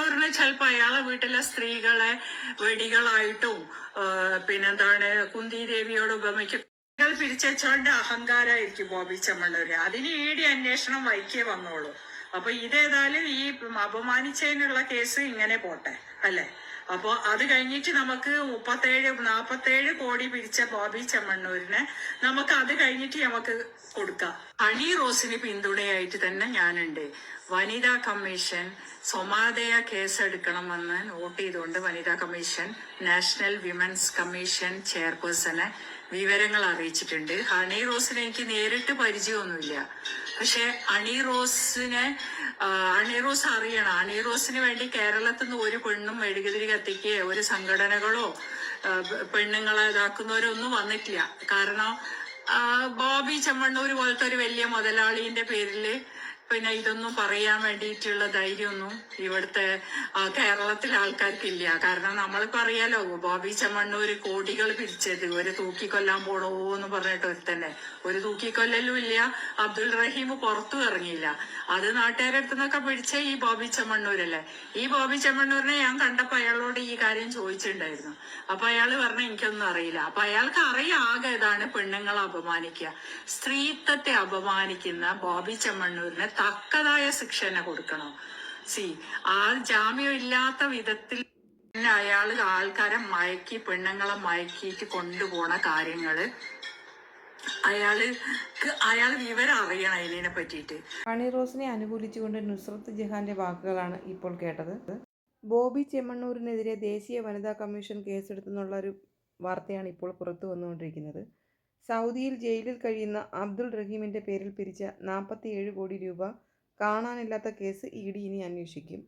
ചെമ്മണ്ണൂരിന് ചിലപ്പോ അയാളെ വീട്ടിലെ സ്ത്രീകളെ വെടികളായിട്ടും പിന്നെന്താണ് കുന്തി ദേവിയോട് ഉപമിക്കും. സ്ത്രീകൾ പിരിച്ചോണ്ട് അഹങ്കാരമായിരിക്കും ബോബി ചെമ്മണ്ണൂര് അതിന് അന്വേഷണം വൈകിയേ വന്നോളൂ. അപ്പൊ ഇതേതായാലും ഈ അപമാനിച്ചതിനുള്ള കേസ് ഇങ്ങനെ പോട്ടെ അല്ലെ? അപ്പോൾ അത് കഴിഞ്ഞിട്ട് നമുക്ക് മുപ്പത്തേഴ് നാപ്പത്തേഴ് കോടി പിരിച്ച ബോബി ചെമ്മണ്ണൂരിന് നമുക്ക് അത് കഴിഞ്ഞിട്ട് നമുക്ക് കൊടുക്കാം. അണി റോസിന് പിന്തുണയായിട്ട് തന്നെ ഞാനുണ്ട്. വനിതാ കമ്മീഷൻ സ്വമാതയ കേസെടുക്കണമെന്ന് നോട്ട് ചെയ്തുകൊണ്ട് വനിതാ കമ്മീഷൻ നാഷണൽ വിമൻസ് കമ്മീഷൻ ചെയർപേഴ്സണെ വിവരങ്ങൾ അറിയിച്ചിട്ടുണ്ട്. ഹണി റോസിന് എനിക്ക് നേരിട്ട് പരിചയമൊന്നുമില്ല. പക്ഷെ അണി റോസിനെ അണി റോസ് അറിയണം. അണി റോസിന് വേണ്ടി കേരളത്തിൽ നിന്ന് ഒരു പെണ്ണും മെഴുകുതിരി കത്തിക്കുകയോ ഒരു സംഘടനകളോ പെണ്ണുങ്ങളെ ഇതാക്കുന്നവരോ ഒന്നും വന്നിട്ടില്ല. കാരണം ബോബി ചെമ്മണ്ണൂർ പോലത്തെ ഒരു വലിയ മുതലാളിന്റെ പേരിൽ പിന്നെ ഇതൊന്നും പറയാൻ വേണ്ടിയിട്ടുള്ള ധൈര്യമൊന്നും ഇവിടുത്തെ കേരളത്തിലെ ആൾക്കാർക്കില്ല. കാരണം നമ്മൾക്ക് അറിയാലോ ബോബി ചെമ്മണ്ണൂര് കോടികൾ പിരിച്ചത് ഒരു തൂക്കിക്കൊല്ലാൻ പോണോ എന്ന് പറഞ്ഞിട്ട് ഒരു തന്നെ ഒരു തൂക്കിക്കൊല്ലലും ഇല്ല അബ്ദുൾ റഹീം പുറത്തു ഇറങ്ങിയില്ല. അത് നാട്ടുകാരടുത്തു നിന്നൊക്കെ പിടിച്ച ഈ ബോബി ചെമ്മണ്ണൂരല്ലേ? ഈ ബോബി ചെമ്മണ്ണൂരിനെ ഞാൻ കണ്ടപ്പോ അയാളോട് ഈ കാര്യം ചോദിച്ചിട്ടുണ്ടായിരുന്നു. അപ്പൊ അയാൾ പറഞ്ഞ എനിക്കൊന്നും അറിയില്ല. അപ്പൊ അയാൾക്ക് അറിയാകെ ഇതാണ് പെണ്ണുങ്ങളെ അപമാനിക്കുക. സ്ത്രീത്വത്തെ അപമാനിക്കുന്ന ബോബി ചെമ്മണ്ണൂരിന് തക്കതായ ശിക്ഷ തന്നെ കൊടുക്കണം? സി ആൾ ജാമ്യം ഇല്ലാത്ത വിധത്തിൽ അയാൾ ആൾക്കാരെ മയക്കി പെണ്ണുങ്ങളെ മയക്കിയിട്ട് കൊണ്ടുപോണ കാര്യങ്ങൾ അയാൾ അയാൾ വിവരം അറിയണം ഇതിനെ പറ്റിയിട്ട്. ഹണി റോസിനെ അനുകൂലിച്ചുകൊണ്ട് നുസ്രത്ത് ജഹാന്റെ വാക്കുകളാണ് ഇപ്പോൾ കേട്ടത്. ബോബി ചെമ്മണ്ണൂരിനെതിരെ ദേശീയ വനിതാ കമ്മീഷൻ കേസെടുത്തെന്നുള്ള ഒരു വാർത്തയാണ് ഇപ്പോൾ പുറത്തു വന്നുകൊണ്ടിരിക്കുന്നത് സൗദിയിൽ ജയിലിൽ കഴിയുന്ന അബ്ദുൾ റഹീമിന്റെ പേരിൽ പിരിച്ച നാൽപ്പത്തിയേഴ് കോടി രൂപ കാണാനില്ലാത്ത കേസ് ഇ ഡി ഇനി അന്വേഷിക്കും.